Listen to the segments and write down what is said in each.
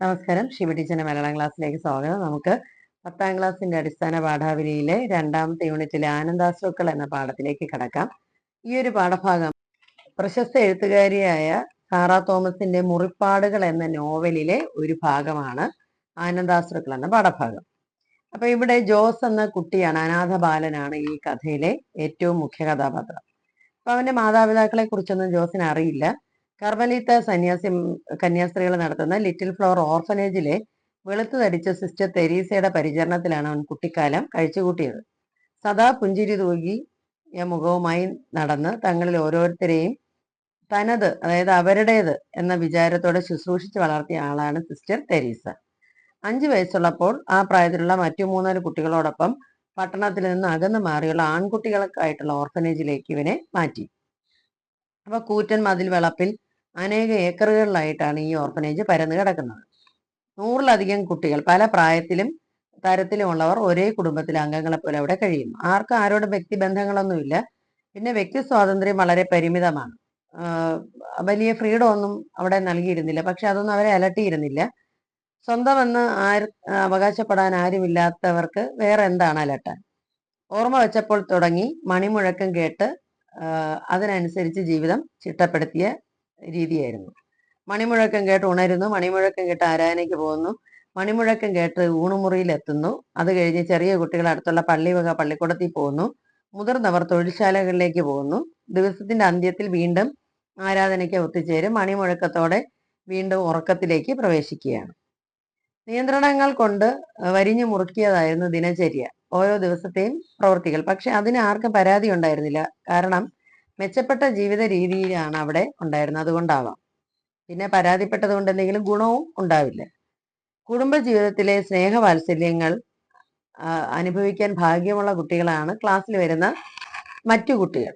നമസ്കാരം. ശിവ ടീച്ചറിന്റെ മലയാളം ക്ലാസ്സിലേക്ക് സ്വാഗതം. നമുക്ക് പത്താം ക്ലാസ്സിന്റെ അടിസ്ഥാന പാഠാവലിയിലെ രണ്ടാമത്തെ യൂണിറ്റിലെ ആനന്ദാശ്രുക്കൾ എന്ന പാഠത്തിലേക്ക് കടക്കാം. ഈ ഒരു പാഠഭാഗം പ്രശസ്ത എഴുത്തുകാരിയായ സാറ തോമസിന്റെ മുറിപ്പാടുകൾ എന്ന നോവലിലെ ഒരു ഭാഗമാണ് ആനന്ദാശ്രുക്കൾ എന്ന പാഠഭാഗം. അപ്പൊ ഇവിടെ ജോസ് എന്ന കുട്ടിയാണ് അനാഥ ബാലനാണ് ഈ കഥയിലെ ഏറ്റവും മുഖ്യ കഥാപാത്രം. അപ്പൊ അവന്റെ മാതാപിതാക്കളെ കുറിച്ചൊന്നും ജോസിന് അറിയില്ല. കർമ്മലീത്ത സന്യാസി കന്യാസ്ത്രീകൾ നടത്തുന്ന ലിറ്റിൽ ഫ്ലവർ ഓർഫനേജിലെ വെളുത്തു തടിച്ച സിസ്റ്റർ തെരീസയുടെ പരിചരണത്തിലാണ് അവൻ കുട്ടിക്കാലം കഴിച്ചുകൂട്ടിയത്. സദാ പുഞ്ചിരി തൂകി മുഖവുമായി നടന്ന് തങ്ങളിൽ ഓരോരുത്തരെയും തനത് അതായത് അവരുടേത് എന്ന വിചാരത്തോടെ ശുശ്രൂഷിച്ച് വളർത്തിയ ആളാണ് സിസ്റ്റർ തെരീസ. അഞ്ചു വയസ്സുള്ളപ്പോൾ ആ പ്രായത്തിലുള്ള മറ്റു മൂന്നാൽ കുട്ടികളോടൊപ്പം പട്ടണത്തിൽ നിന്ന് അകന്നു മാറിയുള്ള ആൺകുട്ടികൾക്കായിട്ടുള്ള ഓർഫനേജിലേക്ക് ഇവനെ മാറ്റി. അപ്പൊ കൂറ്റൻ മതിൽ വിളപ്പിൽ അനേക ഏക്കറുകളിലായിട്ടാണ് ഈ ഓർഫനേജ് പരന്നു കിടക്കുന്നത്. നൂറിലധികം കുട്ടികൾ പല പ്രായത്തിലും തരത്തിലുമുള്ളവർ ഒരേ കുടുംബത്തിലെ അംഗങ്ങളെ പോലെ അവിടെ കഴിയും ആർക്കും ആരോടും വ്യക്തിബന്ധങ്ങളൊന്നുമില്ല പിന്നെ വ്യക്തി സ്വാതന്ത്ര്യം വളരെ പരിമിതമാണ്. വലിയ ഫ്രീഡം ഒന്നും അവിടെ നൽകിയിരുന്നില്ല. പക്ഷെ അതൊന്നും അവരെ അലട്ടിയിരുന്നില്ല. സ്വന്തമെന്ന് ആര് അവകാശപ്പെടാൻ ആരുമില്ലാത്തവർക്ക് വേറെ എന്താണ് അലട്ടാൻ? ഓർമ്മ വെച്ചപ്പോൾ തുടങ്ങി മണിമുഴക്കം കേട്ട് അതിനനുസരിച്ച് ജീവിതം ചിട്ടപ്പെടുത്തിയ രീതിയായിരുന്നു. മണിമുഴക്കം കേട്ട് ഉണരുന്നു. മണിമുഴക്കം കേട്ട് ആരാധനയ്ക്ക് പോകുന്നു. മണിമുഴക്കം കേട്ട് ഊണുമുറിയിൽ എത്തുന്നു. അത് കഴിഞ്ഞ് ചെറിയ കുട്ടികൾ അടുത്തുള്ള പള്ളിവക പള്ളിക്കൂടത്തിൽ പോകുന്നു. മുതിർന്നവർ തൊഴിൽശാലകളിലേക്ക് പോകുന്നു. ദിവസത്തിന്റെ അന്ത്യത്തിൽ വീണ്ടും ആരാധനയ്ക്ക് ഒത്തുചേരും. മണിമുഴക്കത്തോടെ വീണ്ടും ഉറക്കത്തിലേക്ക് പ്രവേശിക്കുകയാണ്. നിയന്ത്രണങ്ങൾ കൊണ്ട് വരിഞ്ഞു മുറുക്കിയതായിരുന്നു ദിനചര്യ. ഓരോ ദിവസത്തെയും പ്രവൃത്തികൾ. പക്ഷെ അതിന് ആർക്കും പരാതി ഉണ്ടായിരുന്നില്ല. കാരണം മെച്ചപ്പെട്ട ജീവിത രീതിയിലാണ് അവിടെ ഉണ്ടായിരുന്നത്. അതുകൊണ്ടാവാം. പിന്നെ പരാതിപ്പെട്ടത് കൊണ്ട് എന്തെങ്കിലും ഗുണവും ഉണ്ടാവില്ല. കുടുംബ ജീവിതത്തിലെ സ്നേഹവാത്സല്യങ്ങൾ അനുഭവിക്കാൻ ഭാഗ്യമുള്ള കുട്ടികളാണ് ക്ലാസ്സിൽ വരുന്ന മറ്റു കുട്ടികൾ.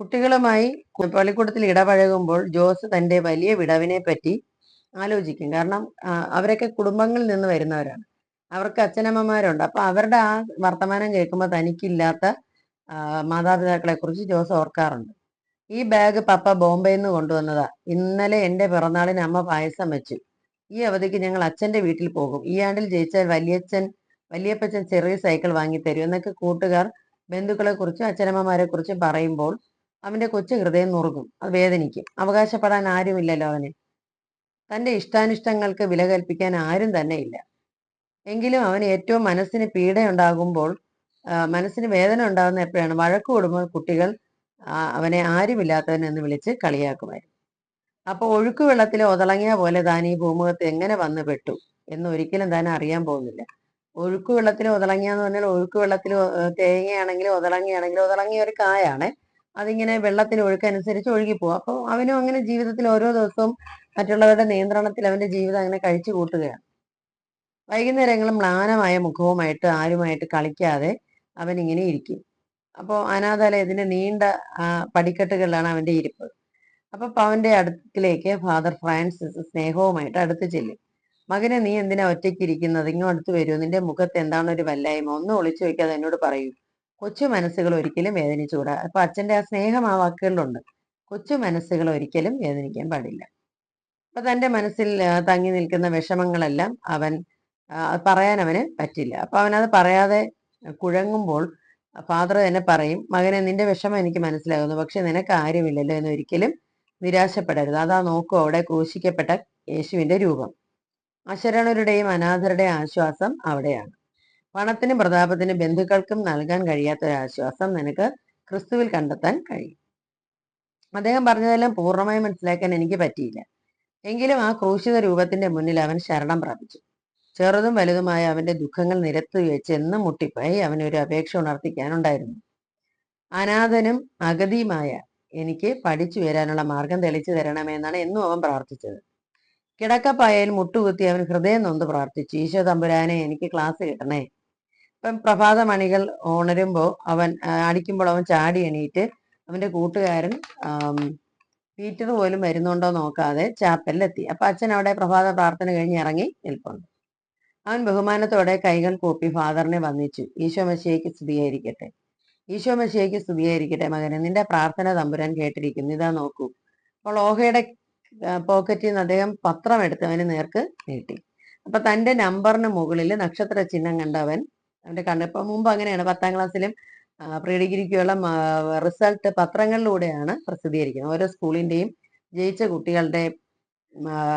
കുട്ടികളുമായി പള്ളിക്കൂടത്തിൽ ഇടപഴകുമ്പോൾ ജോസ് തന്റെ വലിയ വിടവിനെ പറ്റി ആലോചിക്കും. കാരണം അവരൊക്കെ കുടുംബങ്ങളിൽ നിന്ന് വരുന്നവരാണ്. അവർക്ക് അച്ഛനമ്മമാരുണ്ട്. അപ്പൊ അവരുടെ ആ വർത്തമാനം കേൾക്കുമ്പോൾ തനിക്കില്ലാത്ത മാതാപിതാക്കളെ കുറിച്ച് ജോസ് ഓർക്കാറുണ്ട്. ഈ ബാഗ് പപ്പ ബോംബെയിൽ നിന്ന് കൊണ്ടുവന്നതാ. ഇന്നലെ എന്റെ പിറന്നാളിന് അമ്മ പായസം വെച്ചു. ഈ അവധിക്ക് ഞങ്ങൾ അച്ഛന്റെ വീട്ടിൽ പോകും. ഈ ആണ്ടിൽ ജയിച്ചാൽ വലിയച്ഛൻ വലിയപ്പച്ചൻ ചെറിയ സൈക്കിൾ വാങ്ങി തരും എന്നൊക്കെ കൂട്ടുകാർ ബന്ധുക്കളെ കുറിച്ചും അച്ഛനമ്മമാരെ കുറിച്ചും പറയുമ്പോൾ അവന്റെ കൊച്ചു ഹൃദയം നുറുകും അത് വേദനിക്കും. അവകാശപ്പെടാൻ ആരുമില്ലല്ലോ അവന്. തന്റെ ഇഷ്ടാനിഷ്ടങ്ങൾക്ക് വില കൽപ്പിക്കാൻ ആരും തന്നെ ഇല്ല. എങ്കിലും അവന് ഏറ്റവും മനസ്സിന് പീഡയുണ്ടാകുമ്പോൾ മനസ്സിന് വേദന ഉണ്ടാകുന്ന എപ്പോഴാണ്? വഴക്ക് കൂടുമ്പോൾ കുട്ടികൾ അവനെ ആരുമില്ലാത്തവൻ എന്ന് വിളിച്ച് കളിയാക്കുമായിരുന്നു. അപ്പൊ ഒഴുക്ക് വെള്ളത്തിൽ ഒതളങ്ങിയ പോലെ താൻ ഈ ഭൂമുഖത്ത് എങ്ങനെ വന്ന് പെട്ടു എന്ന് ഒരിക്കലും താൻ അറിയാൻ പോകുന്നില്ല. ഒഴുക്ക് വെള്ളത്തിൽ ഒതളങ്ങിയ എന്ന് പറഞ്ഞാൽ ഒഴുക്ക് വെള്ളത്തിൽ തേങ്ങയാണെങ്കിലും ഒതളങ്ങിയാണെങ്കിലും ഒതളങ്ങിയ ഒരു കായാണ്. അതിങ്ങനെ വെള്ളത്തിന് ഒഴുക്കനുസരിച്ച് ഒഴുകിപ്പോകും അപ്പോൾ അവനും അങ്ങനെ ജീവിതത്തിൽ ഓരോ ദിവസവും മറ്റുള്ളവരുടെ നിയന്ത്രണത്തിൽ അവന്റെ ജീവിതം അങ്ങനെ കഴിച്ചു കൂട്ടുകയാണ്. വൈകുന്നേരങ്ങളും മ്ലാനമായ മുഖവുമായിട്ട് ആരുമായിട്ട് കളിക്കാതെ അവൻ ഇങ്ങനെ ഇരിക്കും. അപ്പോൾ അനാഥാലയത്തിന്റെ നീണ്ട പടിക്കെട്ടുകളിലാണ് അവന്റെ ഇരിപ്പ്. അപ്പൊ പവന്റെ അടുത്തിലേക്ക് ഫാദർ ഫ്രാൻസിസ് സ്നേഹവുമായിട്ട് അടുത്ത് ചെല്ലും. മകനെ നീ എന്തിനാ ഒറ്റയ്ക്ക് ഇരിക്കുന്നത്? ഇങ്ങോ അടുത്ത് വരൂ. നിന്റെ മുഖത്ത് എന്താണ് ഒരു വല്ലായ്മ? ഒന്ന് ഒളിച്ചു വയ്ക്കാതെ എന്നോട് പറയൂ. കൊച്ചു മനസ്സുകൾ ഒരിക്കലും വേദനിച്ചുകൂടാ. അപ്പൊ അച്ഛന്റെ ആ സ്നേഹം ആ വാക്കുകളിലുണ്ട്. കൊച്ചു മനസ്സുകൾ ഒരിക്കലും വേദനിക്കാൻ പാടില്ല. അപ്പൊ തന്റെ മനസ്സിൽ തങ്ങി നിൽക്കുന്ന വിഷമങ്ങളെല്ലാം അവൻ പറയാൻ അവന് പറ്റില്ല. അപ്പൊ അവനത് പറയാതെ കുഴങ്ങുമ്പോൾ ഫാദർ തന്നെ പറയും മകനെ നിന്റെ വിഷമം എനിക്ക് മനസ്സിലാകുന്നു പക്ഷെ നിനക്ക് ആരുമില്ലല്ലോ എന്ന് ഒരിക്കലും നിരാശപ്പെടരുത്. അതാ നോക്കൂ അവിടെ ക്രൂശിക്കപ്പെട്ട യേശുവിന്റെ രൂപം. അശരണരുടെയും അനാഥരുടെയും ആശ്വാസം അവിടെയാണ്. പണത്തിനും പ്രതാപത്തിനും ബന്ധുക്കൾക്കും നൽകാൻ കഴിയാത്ത ഒരു ആശ്വാസം നിനക്ക് ക്രിസ്തുവിൽ കണ്ടെത്താൻ കഴിയും. അദ്ദേഹം പറഞ്ഞതെല്ലാം പൂർണമായി മനസ്സിലാക്കാൻ എനിക്ക് പറ്റിയില്ല. എങ്കിലും ആ ക്രൂശിത രൂപത്തിന്റെ മുന്നിൽ അവൻ ശരണം പ്രാപിച്ചു. ചെറുതും വലുതുമായ അവന്റെ ദുഃഖങ്ങൾ നിരത്തു വെച്ച് എന്നും മുട്ടിപ്പോയി. അവനൊരു അപേക്ഷ ഉണർത്തിക്കാനുണ്ടായിരുന്നു. അനാഥനും അഗതിയുമായ എനിക്ക് പഠിച്ചു വരാനുള്ള മാർഗം തെളിച്ചു തരണമെന്നാണ് എന്നും അവൻ പ്രാർത്ഥിച്ചത്. കിടക്കപ്പായയിൽ മുട്ടുകുത്തി അവൻ ഹൃദയം നൊന്ത് പ്രാർത്ഥിച്ചു. ഈശോ തമ്പുരാനെ എനിക്ക് ക്ലാസ് കിട്ടണേ. ഇപ്പം പ്രഭാത മണികൾ ഉണരുമ്പോൾ അവൻ അടിക്കുമ്പോൾ അവൻ ചാടി എണീറ്റ് അവന്റെ കൂട്ടുകാരൻ പീറ്റർ പോലും വരുന്നുണ്ടോ നോക്കാതെ ചാപ്പലിലെത്തി. അപ്പൊ അച്ഛൻ അവിടെ പ്രഭാത പ്രാർത്ഥന കഴിഞ്ഞ് ഇറങ്ങി നിൽപ്പുണ്ട്. അവൻ ബഹുമാനത്തോടെ കൈകൾ കൂപ്പി ഫാദറിനെ വന്നിച്ചു ഈശോ മശിയേക്ക് സ്തുതിയായിരിക്കട്ടെ. ഈശോ മശിയേക്ക് സ്തുതിയായിരിക്കട്ടെ മകനെ. നിന്റെ പ്രാർത്ഥന തമ്പുരാൻ കേട്ടിരിക്കുന്നു. ഇതാ നോക്കൂ. അപ്പോൾ ഓഹയുടെ പോക്കറ്റിൽ നിന്ന് അദ്ദേഹം പത്രം എടുത്ത് അവന് നേർക്ക് നീട്ടി. അപ്പൊ തന്റെ നമ്പറിന് മുകളിൽ നക്ഷത്ര ചിഹ്നം കണ്ട അവൻ അവന്റെ കണ്ട ഇപ്പൊ മുമ്പ് അങ്ങനെയാണ് പത്താം ക്ലാസ്സിലും പ്രീ ഡിഗ്രിക്കുള്ള റിസൾട്ട് പത്രങ്ങളിലൂടെയാണ് പ്രസിദ്ധീകരിക്കുന്നത്. ഓരോ സ്കൂളിന്റെയും ജയിച്ച കുട്ടികളുടെ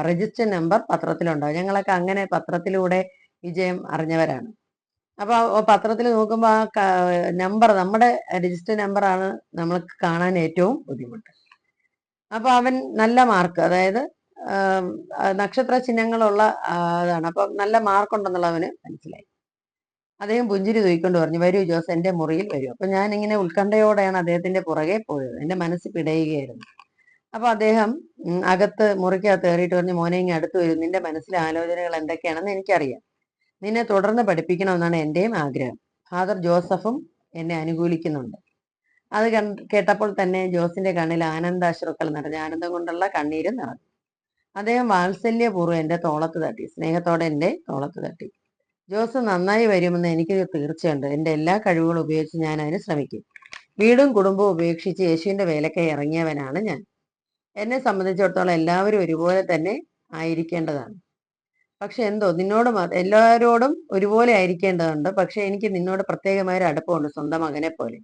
രജിസ്റ്റർ നമ്പർ പത്രത്തിലുണ്ടാവും ഞങ്ങളൊക്കെ അങ്ങനെ പത്രത്തിലൂടെ വിജയം അറിഞ്ഞവരാണ്. അപ്പൊ പത്രത്തിൽ നോക്കുമ്പോൾ ആ നമ്പർ നമ്മുടെ രജിസ്റ്റർ നമ്പറാണ് നമ്മൾക്ക് കാണാൻ ഏറ്റവും ബുദ്ധിമുട്ട്. അപ്പൊ അവൻ നല്ല മാർക്ക് അതായത് നക്ഷത്ര ചിഹ്നങ്ങളുള്ള അതാണ് അപ്പൊ നല്ല മാർക്ക് ഉണ്ടെന്നുള്ള അവന് മനസ്സിലായി. അദ്ദേഹം പുഞ്ചിരി തൂയിക്കൊണ്ട് പറഞ്ഞു വരൂ ജോസ് എന്റെ മുറിയിൽ വരൂ. അപ്പൊ ഞാൻ ഇങ്ങനെ ഉത്കണ്ഠയോടെയാണ് അദ്ദേഹത്തിന്റെ പുറകെ പോയത്. എന്റെ മനസ്സ് പിടയുകയായിരുന്നു. അപ്പൊ അദ്ദേഹം അകത്ത് മുറിക്കകത്ത് കയറിയിട്ട് പറഞ്ഞു മോനെ ഇങ്ങനെ അടുത്ത് വരും. നിന്റെ മനസ്സിലെ ആലോചനകൾ എന്തൊക്കെയാണെന്ന് എനിക്കറിയാം. നിന്നെ തുടർന്ന് പഠിപ്പിക്കണമെന്നാണ് എന്റെയും ആഗ്രഹം. ഫാദർ ജോസഫും എന്നെ അനുകൂലിക്കുന്നുണ്ട്. അത് കേട്ടപ്പോൾ തന്നെ ജോസിന്റെ കണ്ണിൽ ആനന്ദാശ്രുക്കൾ നിറഞ്ഞ ആനന്ദം കൊണ്ടുള്ള കണ്ണീരും നിറഞ്ഞു. അദ്ദേഹം വാത്സല്യപൂർവം എന്റെ തോളത്ത് തട്ടി സ്നേഹത്തോടെ എന്റെ തോളത്ത് തട്ടി. ജോസ് നന്നായി വരുമെന്ന് എനിക്ക് തീർച്ചയുണ്ട്. എന്റെ എല്ലാ കഴിവുകളും ഉപയോഗിച്ച് ഞാൻ അതിന് ശ്രമിക്കും. വീടും കുടുംബവും ഉപേക്ഷിച്ച് യേശുവിന്റെ വേലക്കായി ഇറങ്ങിയവനാണ് ഞാൻ. എന്നെ സംബന്ധിച്ചിടത്തോളം എല്ലാവരും ഒരുപോലെ തന്നെ ആയിരിക്കേണ്ടതാണ്. പക്ഷെ എന്തോ നിന്നോട് എല്ലാവരോടും ഒരുപോലെ ആയിരിക്കേണ്ടതുണ്ട്. പക്ഷെ എനിക്ക് നിന്നോട് പ്രത്യേകമായ ഒരു അടുപ്പമുണ്ട് സ്വന്തം മകനെ പോലെ.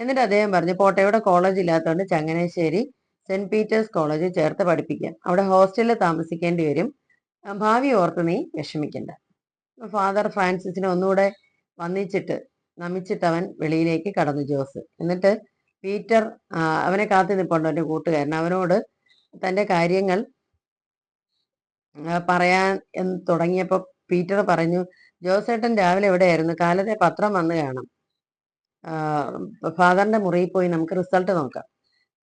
എന്നിട്ട് അദ്ദേഹം പറഞ്ഞു പോട്ടയുടെ കോളേജ് ഇല്ലാത്തതുകൊണ്ട് ചങ്ങനാശ്ശേരി സെന്റ് പീറ്റേഴ്സ് കോളേജിൽ ചേർത്ത് പഠിപ്പിക്കാം. അവിടെ ഹോസ്റ്റലിൽ താമസിക്കേണ്ടി വരും. ഭാവി ഓർത്ത് നീ വിഷമിക്കണ്ട. ഫാദർ ഫ്രാൻസിസിനെ ഒന്നുകൂടെ വന്നിച്ചിട്ട് നമിച്ചിട്ട് അവൻ വെളിയിലേക്ക് കടന്നു ജോസ്. എന്നിട്ട് പീറ്റർ അവനെ കാത്തു നിൽപ്പുണ്ട് എന്റെ കൂട്ടുകാരൻ. അവനോട് തന്റെ കാര്യങ്ങൾ പറയാൻ എന്ന് തുടങ്ങിയപ്പോൾ പീറ്റർ പറഞ്ഞു ജോസേട്ടൻ രാവിലെ എവിടെയായിരുന്നു? കാലത്തെ പത്രം വന്ന് കാണാം. ഫാദറിന്റെ മുറിയിൽ പോയി നമുക്ക് റിസൾട്ട് നോക്കാം.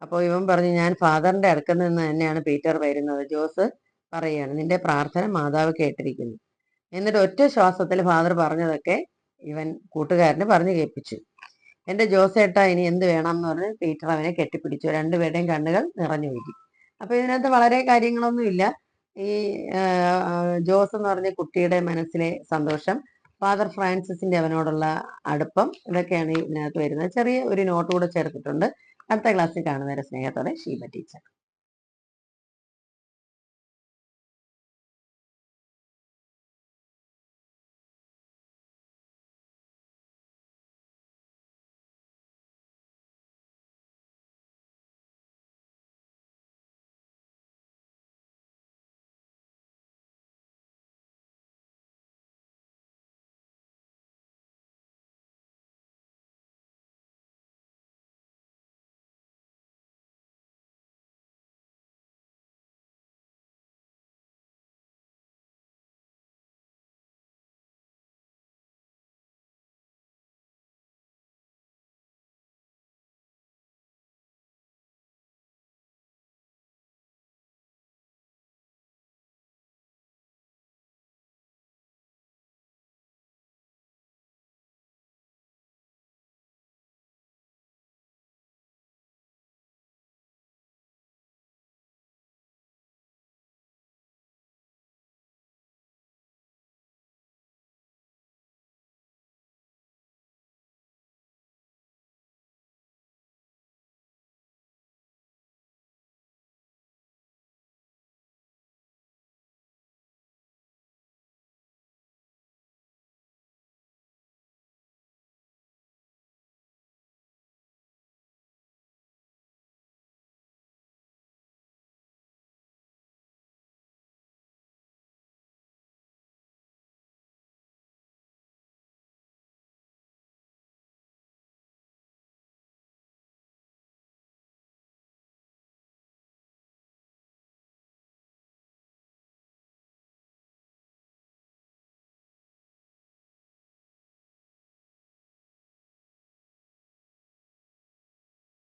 അപ്പോൾ ഇവൻ പറഞ്ഞു ഞാൻ ഫാദറിന്റെ അടുക്കൽ നിന്ന് തന്നെയാണ് പീറ്റർ വരുന്നത്. ജോസ് പറയുകയാണ് നിന്റെ പ്രാർത്ഥന മാതാവ് കേട്ടിരിക്കുന്നു. എന്നിട്ട് ഒറ്റ ശ്വാസത്തിൽ ഫാദർ പറഞ്ഞതൊക്കെ ഇവൻ കൂട്ടുകാരന് പറഞ്ഞു കേൾപ്പിച്ചു. എന്റെ ജോസേട്ട ഇനി എന്ത് വേണം? എന്ന് പറഞ്ഞ് പീറ്റർ അവനെ കെട്ടിപ്പിടിച്ചു. രണ്ടുപേരുടെയും കണ്ണുകൾ നിറഞ്ഞു വയ്ക്കും അപ്പൊ ഇതിനകത്ത് വളരെ കാര്യങ്ങളൊന്നുമില്ല. ഈ ജോസ് എന്ന് പറഞ്ഞ കുട്ടിയുടെ മനസ്സിലെ സന്തോഷം ഫാദർ ഫ്രാൻസിസിന്റെ അവനോടുള്ള അടുപ്പം ഇതൊക്കെയാണ് ഇതിനകത്ത് വരുന്നത്. ചെറിയ ഒരു നോട്ട് കൂടെ ചേർത്തിട്ടുണ്ട്. അടുത്ത ക്ലാസ്സിൽ കാണുന്നവരെ സ്നേഹത്തോടെ ഷീബ ടീച്ചർ